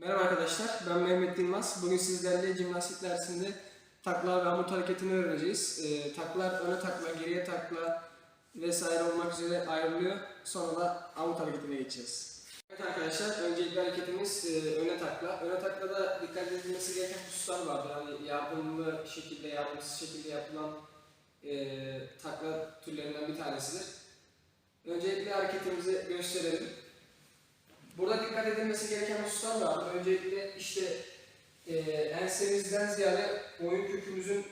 Merhaba arkadaşlar, ben Mehmet Yılmaz. Bugün sizlerle jimnastik dersinde takla ve amut hareketini öğreneceğiz. Ee, taklar öne takla, geriye takla vesaire olmak üzere ayrılıyor. Sonra da amut hareketine geçeceğiz. Evet arkadaşlar, öncelikli hareketimiz e, öne takla. Öne taklada dikkat edilmesi gereken hususlar vardır. Hani yardımlı şekilde, yardımsız şekilde yapılan e, takla türlerinden bir tanesidir. Öncelikle hareketimizi gösterelim. Burada dikkat edilmesi gereken hususlar var. Öncelikle işte e, ensemizden ziyade boyun kökümüzün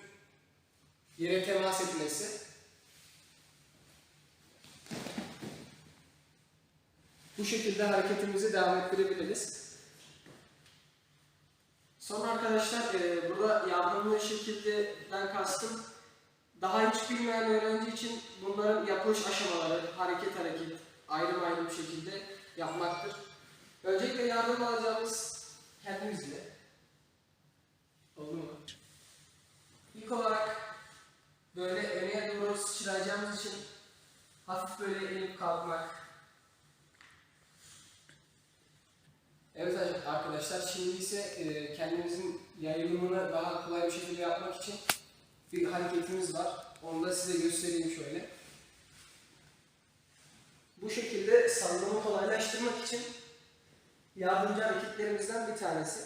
yere temas etmesi. Bu şekilde hareketimizi devam ettirebiliriz. Sonra arkadaşlar e, burada yardımlı şekildeden kastım daha hiç bilmeyen öğrenci için bunların yapılış aşamaları, hareket hareket ayrı ayrı bir şekilde yapmaktır. Öncelikle yardım alacağımız kendimizle. Oldu mu? İlk olarak böyle öne doğru sıçrayacağımız için hafif böyle eğilip kalkmak. Evet arkadaşlar şimdi ise e, kendimizin yayılımını daha kolay bir şekilde yapmak için bir hareketimiz var. Onu da size göstereyim şöyle. Bu şekilde sallama kolaylaştırmak için yardımcı hareketlerimizden bir tanesi.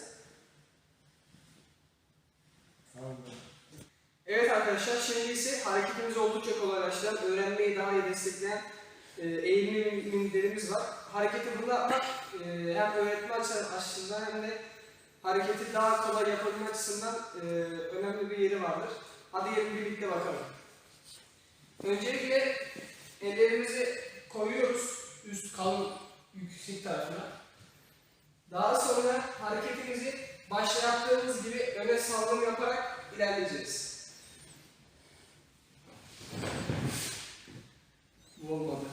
Evet arkadaşlar şimdi ise hareketimizi oldukça kolaylaştıran, öğrenmeyi daha iyi destekleyen e, eğilme mimiklerimiz var. Hareketi burada yapmak e, hem öğretme açı- açısından hem de hareketi daha kolay yapabilme açısından e, önemli bir yeri vardır. Hadi gelin birlikte bakalım. Öncelikle ellerimizi koyuyoruz üst kalın yüksek tarafına. Daha sonra hareketimizi başta yaptığımız gibi öne sallama yaparak ilerleyeceğiz. Bu olmadı.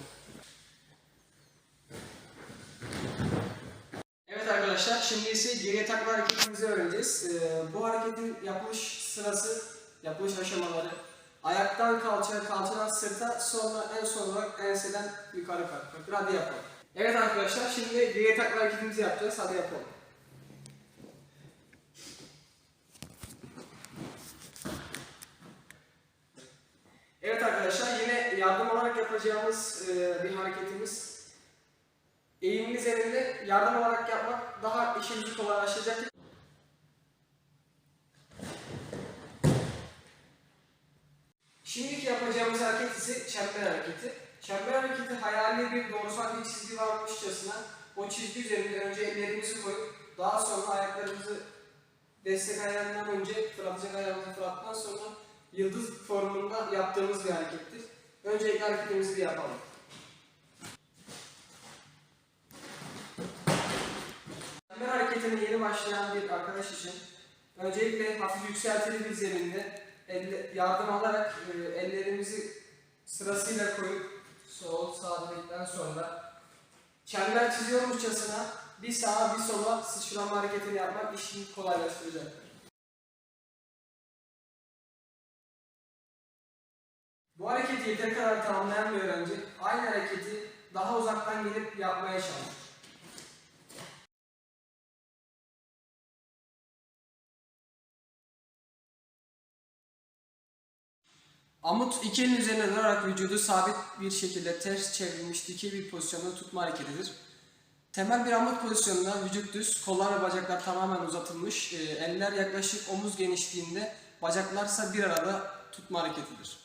Evet arkadaşlar şimdi ise geriye takla hareketimizi öğreneceğiz. Ee, bu hareketin yapılış sırası, yapılış aşamaları ayaktan kalçaya, kalçadan sırta sonra en son olarak enseden yukarı kalkmaktır. Hadi yapalım. Evet arkadaşlar şimdi geriye takla hareketimizi yapacağız. Hadi yapalım. Evet arkadaşlar yine yardım olarak yapacağımız e, bir hareketimiz. Eğimin üzerinde yardım olarak yapmak daha işimizi kolaylaştıracak. Şimdiki yapacağımız hareket ise çember hareketi. Çember hareketi hayali bir doğrusal bir çizgi varmışçasına o çizgi üzerinde önce ellerimizi koyup daha sonra ayaklarımızı destek ayağından önce fırlatacak ayağımızı fırlattıktan sonra yıldız formunda yaptığımız bir harekettir. Öncelikle hareketimizi bir yapalım. Çember hareketine yeni başlayan bir arkadaş için öncelikle hafif yükseltili bir zeminde yardım alarak e, ellerimizi sırasıyla koyup sol sağ dedikten sonra çember çiziyormuşçasına bir sağa bir sola sıçrama hareketini yapmak işini kolaylaştıracaktır. Bu hareketi yeteri kadar tamamlayan bir öğrenci aynı hareketi daha uzaktan gelip yapmaya çalışır. Amut iki elin üzerine durarak vücudu sabit bir şekilde ters çevrilmiş dikey bir pozisyonda tutma hareketidir. Temel bir amut pozisyonunda vücut düz, kollar ve bacaklar tamamen uzatılmış, e, eller yaklaşık omuz genişliğinde, bacaklarsa bir arada tutma hareketidir.